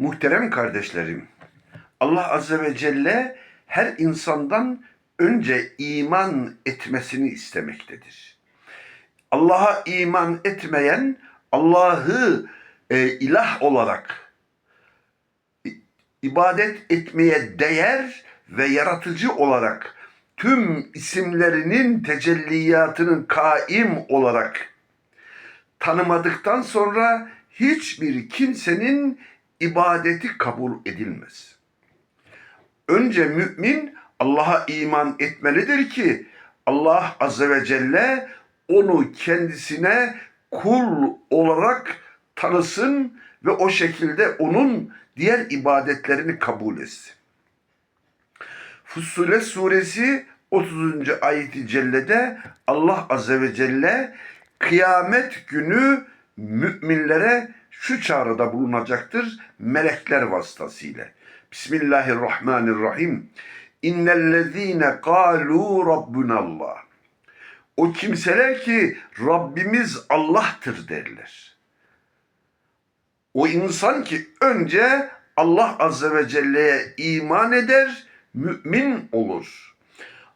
Muhterem kardeşlerim, Allah Azze ve Celle her insandan önce iman etmesini istemektedir. Allah'a iman etmeyen Allah'ı e, ilah olarak ibadet etmeye değer ve yaratıcı olarak tüm isimlerinin tecelliyatının kaim olarak tanımadıktan sonra hiçbir kimsenin ibadeti kabul edilmez. Önce mümin Allah'a iman etmelidir ki Allah Azze ve Celle onu kendisine kul olarak tanısın ve o şekilde onun diğer ibadetlerini kabul etsin. Fussilet suresi 30. ayeti cellede Allah Azze ve Celle kıyamet günü müminlere şu çağrıda bulunacaktır melekler vasıtasıyla. Bismillahirrahmanirrahim. İnnellezîne kâlû rabbunallah. O kimseler ki Rabbimiz Allah'tır derler. O insan ki önce Allah Azze ve Celle'ye iman eder, mümin olur.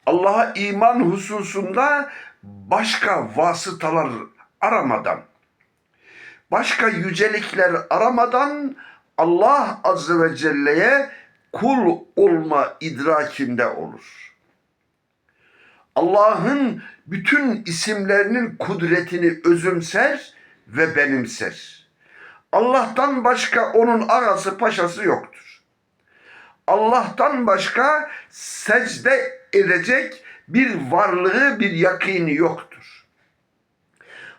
Allah'a iman hususunda başka vasıtalar aramadan, başka yücelikler aramadan Allah Azze ve Celle'ye kul olma idrakinde olur. Allah'ın bütün isimlerinin kudretini özümser ve benimser. Allah'tan başka onun ağası paşası yoktur. Allah'tan başka secde edecek bir varlığı, bir yakini yoktur.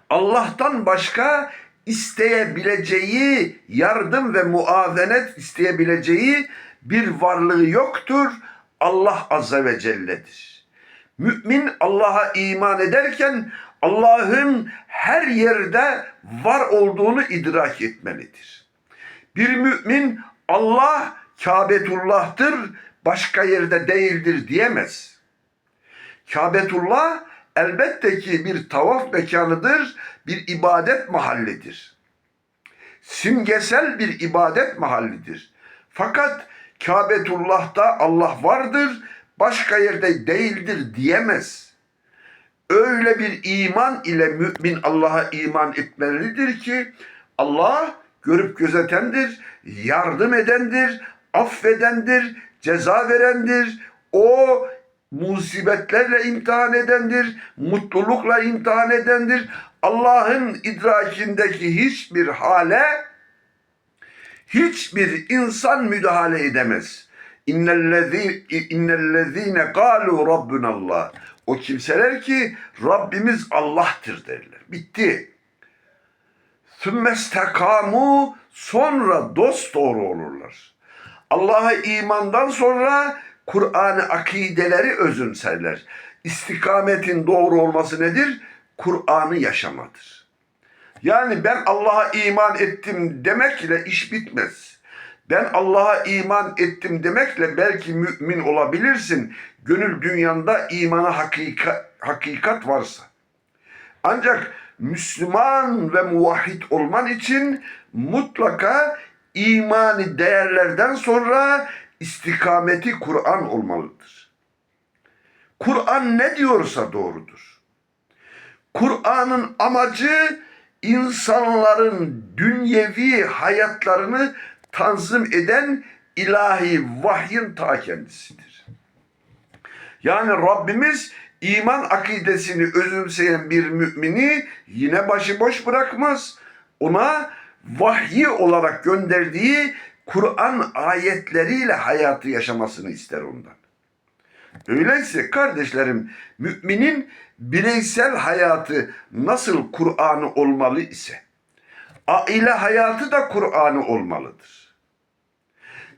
Allah'tan başka isteyebileceği yardım ve muavenet isteyebileceği bir varlığı yoktur. Allah Azze ve Celle'dir. Mümin Allah'a iman ederken Allah'ın her yerde var olduğunu idrak etmelidir. Bir mümin Allah Kabetullah'tır, başka yerde değildir diyemez. Kabetullah elbette ki bir tavaf mekanıdır, bir ibadet mahallidir. Simgesel bir ibadet mahallidir. Fakat Kabetullah'ta Allah vardır, başka yerde değildir diyemez. Öyle bir iman ile mümin Allah'a iman etmelidir ki Allah görüp gözetendir, yardım edendir, affedendir, ceza verendir. O musibetlerle imtihan edendir, mutlulukla imtihan edendir. Allah'ın idrakindeki hiçbir hale hiçbir insan müdahale edemez. İnnellezîne kâlû rabbunallah. O kimseler ki Rabbimiz Allah'tır derler. Bitti. Sümmestekamu sonra dost doğru olurlar. Allah'a imandan sonra Kur'an'ı akideleri özümserler. İstikametin doğru olması nedir? Kur'an'ı yaşamadır. Yani ben Allah'a iman ettim demekle iş bitmez. Ben Allah'a iman ettim demekle belki mümin olabilirsin. Gönül dünyanda imana hakika, hakikat varsa. Ancak Müslüman ve muvahhid olman için mutlaka imani değerlerden sonra istikameti Kur'an olmalıdır. Kur'an ne diyorsa doğrudur. Kur'an'ın amacı insanların dünyevi hayatlarını tanzim eden ilahi vahyin ta kendisidir. Yani Rabbimiz iman akidesini özümseyen bir mümini yine başıboş bırakmaz. Ona vahyi olarak gönderdiği Kur'an ayetleriyle hayatı yaşamasını ister ondan. Öyleyse kardeşlerim müminin bireysel hayatı nasıl Kur'an'ı olmalı ise aile hayatı da Kur'an'ı olmalıdır.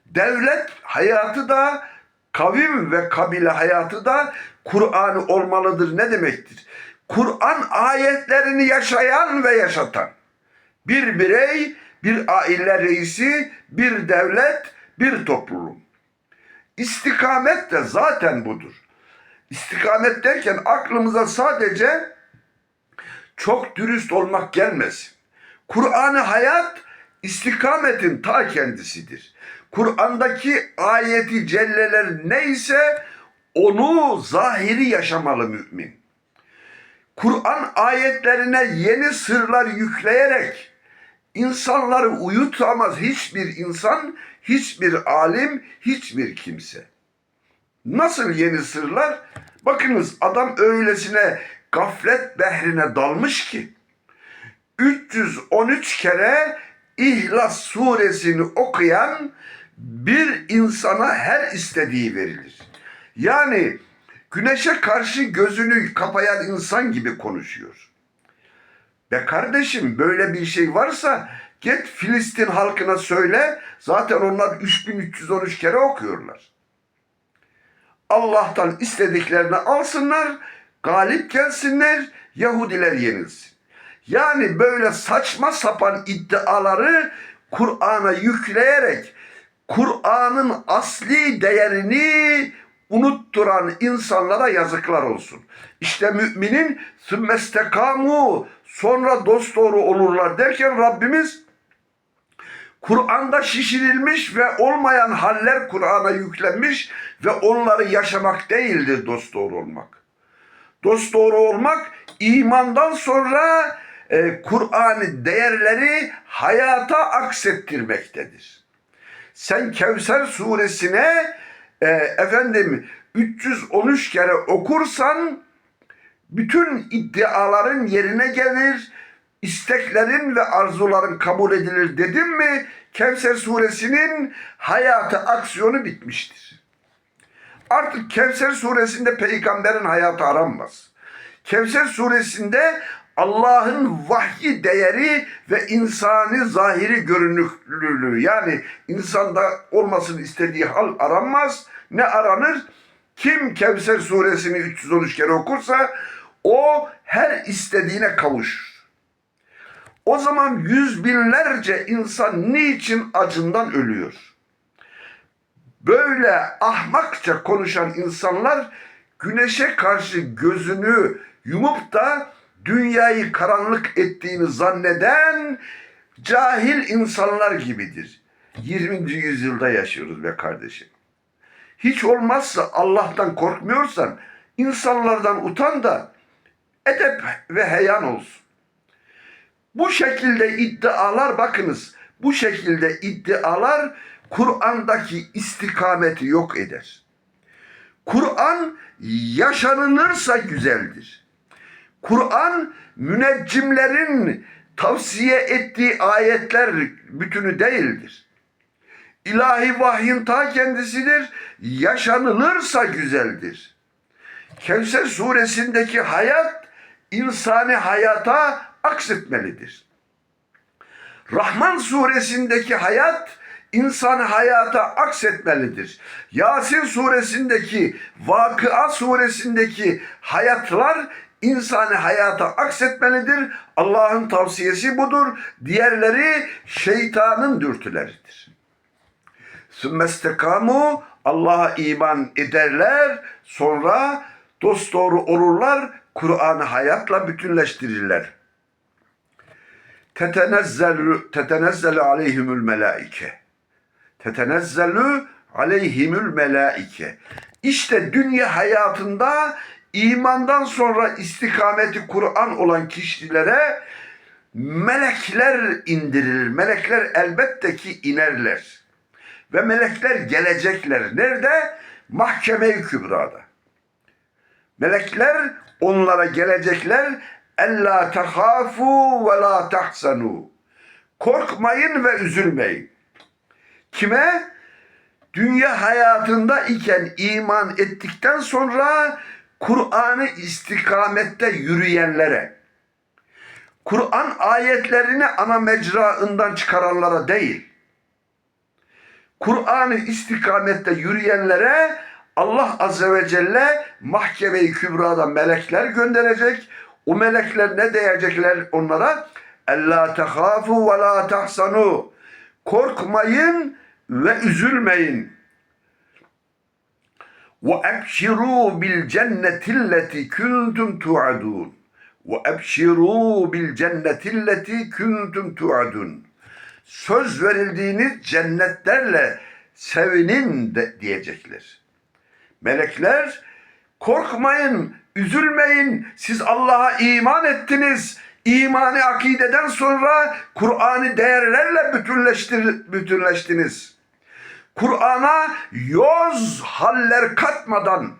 Devlet hayatı da kavim ve kabile hayatı da Kur'an'ı olmalıdır ne demektir? Kur'an ayetlerini yaşayan ve yaşatan bir birey, bir aile reisi, bir devlet, bir topluluk. İstikamet de zaten budur. İstikamet derken aklımıza sadece çok dürüst olmak gelmesin. Kur'an'ı hayat istikametin ta kendisidir. Kur'an'daki ayeti celleler neyse onu zahiri yaşamalı mümin. Kur'an ayetlerine yeni sırlar yükleyerek insanları uyutamaz hiçbir insan, hiçbir alim, hiçbir kimse. Nasıl yeni sırlar? Bakınız adam öylesine gaflet behrine dalmış ki 313 kere İhlas suresini okuyan bir insana her istediği verilir. Yani güneşe karşı gözünü kapayan insan gibi konuşuyor. Be kardeşim böyle bir şey varsa git Filistin halkına söyle zaten onlar 3313 kere okuyorlar. Allah'tan istediklerini alsınlar, galip gelsinler, Yahudiler yenilsin. Yani böyle saçma sapan iddiaları Kur'an'a yükleyerek Kur'an'ın asli değerini unutturan insanlara yazıklar olsun. İşte müminin sümmestekamu sonra dosdoğru olurlar derken Rabbimiz Kur'an'da şişirilmiş ve olmayan haller Kur'an'a yüklenmiş ve onları yaşamak değildir dosdoğru olmak. Dosdoğru olmak imandan sonra e, Kur'an'ı değerleri hayata aksettirmektedir. Sen Kevser suresine e, efendim 313 kere okursan bütün iddiaların yerine gelir, isteklerin ve arzuların kabul edilir dedim mi Kevser suresinin hayatı aksiyonu bitmiştir. Artık Kevser suresinde peygamberin hayatı aranmaz. Kevser suresinde Allah'ın vahyi değeri ve insani zahiri görünüklülüğü yani insanda olmasını istediği hal aranmaz. Ne aranır? Kim Kevser suresini 313 kere okursa o her istediğine kavuşur. O zaman yüz binlerce insan niçin acından ölüyor? Böyle ahmakça konuşan insanlar güneşe karşı gözünü yumup da dünyayı karanlık ettiğini zanneden cahil insanlar gibidir. 20. yüzyılda yaşıyoruz be kardeşim. Hiç olmazsa Allah'tan korkmuyorsan insanlardan utan da edep ve heyan olsun. Bu şekilde iddialar bakınız bu şekilde iddialar Kur'an'daki istikameti yok eder. Kur'an yaşanılırsa güzeldir. Kur'an müneccimlerin tavsiye ettiği ayetler bütünü değildir. İlahi vahyin ta kendisidir. Yaşanılırsa güzeldir. Kevser suresindeki hayat insani hayata aksetmelidir. Rahman suresindeki hayat insan hayata aksetmelidir. Yasin suresindeki, Vakıa suresindeki hayatlar insani hayata aksetmelidir. Allah'ın tavsiyesi budur. Diğerleri şeytanın dürtüleridir. Sümmestekamu Allah'a iman ederler. Sonra dosdoğru olurlar. Kur'an'ı hayatla bütünleştirirler. Tetenezzelu tetenezzelu aleyhimül melaike. Tetenezzelu aleyhimül melaike. İşte dünya hayatında imandan sonra istikameti Kur'an olan kişilere melekler indirilir. Melekler elbette ki inerler. Ve melekler gelecekler. Nerede? Mahkeme-i Kübra'da. Melekler onlara gelecekler. Ella tehafu ve la tahsanu. Korkmayın ve üzülmeyin. Kime? Dünya hayatında iken iman ettikten sonra Kur'an'ı istikamette yürüyenlere, Kur'an ayetlerini ana mecraından çıkaranlara değil, Kur'an'ı istikamette yürüyenlere Allah Azze ve Celle mahkeme-i kübrada melekler gönderecek. O melekler ne diyecekler onlara? Ella tehafu ve la tahsanu. Korkmayın ve üzülmeyin. Ve ebşirû bil cennetilleti kuntum tuadun. Ve ebşirû bil cennetilleti kuntum tuadun. söz verildiğiniz cennetlerle sevinin de diyecekler. Melekler korkmayın, üzülmeyin. Siz Allah'a iman ettiniz. İmanı akideden sonra Kur'an'ı değerlerle bütünleştir, bütünleştiniz. Kur'an'a yoz haller katmadan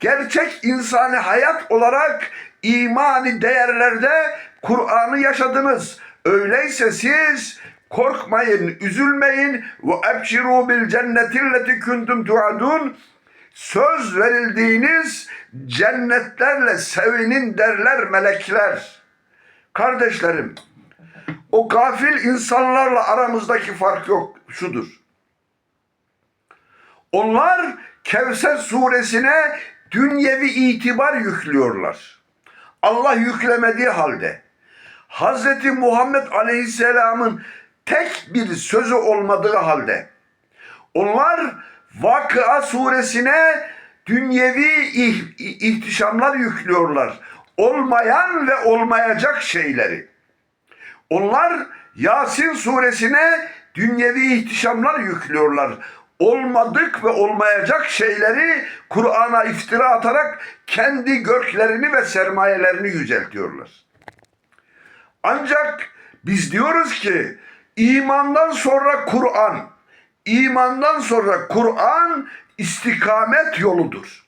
gerçek insani hayat olarak imani değerlerde Kur'an'ı yaşadınız. Öyleyse siz korkmayın, üzülmeyin ve ebşiru bil cennetilleti kuntum tuadun söz verildiğiniz cennetlerle sevinin derler melekler. Kardeşlerim, o gafil insanlarla aramızdaki fark yok, şudur. Onlar Kevser suresine dünyevi itibar yüklüyorlar. Allah yüklemediği halde Hz. Muhammed Aleyhisselam'ın tek bir sözü olmadığı halde onlar Vakıa suresine dünyevi ih- ihtişamlar yüklüyorlar. Olmayan ve olmayacak şeyleri. Onlar Yasin suresine dünyevi ihtişamlar yüklüyorlar. Olmadık ve olmayacak şeyleri Kur'an'a iftira atarak kendi göklerini ve sermayelerini yüceltiyorlar. Ancak biz diyoruz ki imandan sonra Kur'an, imandan sonra Kur'an istikamet yoludur.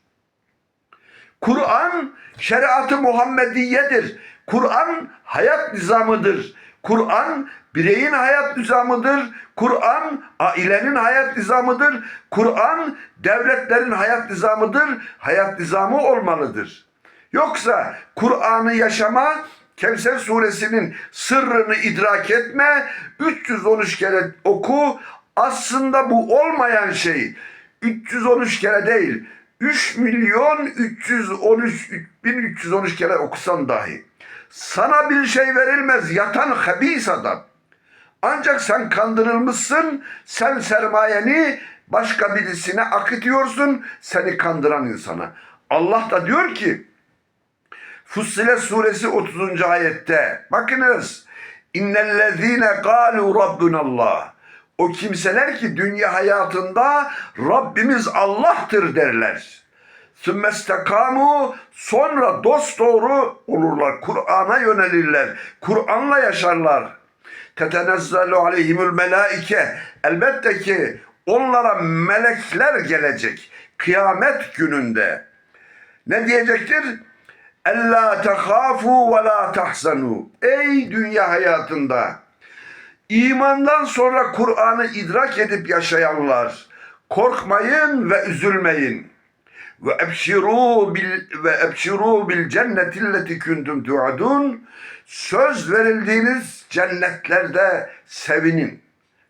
Kur'an şeriatı Muhammediyedir. Kur'an hayat nizamıdır. Kur'an bireyin hayat nizamıdır. Kur'an ailenin hayat nizamıdır. Kur'an devletlerin hayat nizamıdır. Hayat nizamı olmalıdır. Yoksa Kur'an'ı yaşama Kevser suresinin sırrını idrak etme 313 kere oku aslında bu olmayan şey 313 kere değil 3 milyon 313 1313 kere okusan dahi sana bir şey verilmez yatan habis adam. Ancak sen kandırılmışsın, sen sermayeni başka birisine akıtıyorsun, seni kandıran insana. Allah da diyor ki, Fussilet suresi 30. ayette, bakınız, innellezine galu rabbunallah. O kimseler ki dünya hayatında Rabbimiz Allah'tır derler. Sümmestekamu sonra dost doğru olurlar. Kur'an'a yönelirler. Kur'an'la yaşarlar. Tetenezzelu aleyhimül melaike. Elbette ki onlara melekler gelecek. Kıyamet gününde. Ne diyecektir? Ella tehafu ve la tahzanu. Ey dünya hayatında imandan sonra Kur'an'ı idrak edip yaşayanlar korkmayın ve üzülmeyin ve ebşiru bil ve ebşiru bil cennetilleti kuntum tuadun söz verildiğiniz cennetlerde sevinin.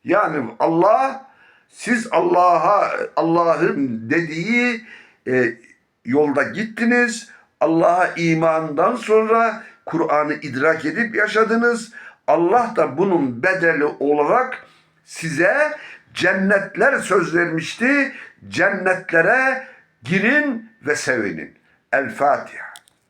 Yani Allah siz Allah'a Allah'ın dediği e, yolda gittiniz. Allah'a imandan sonra Kur'an'ı idrak edip yaşadınız. Allah da bunun bedeli olarak size cennetler söz vermişti. Cennetlere girin ve sevinin. El Fatiha.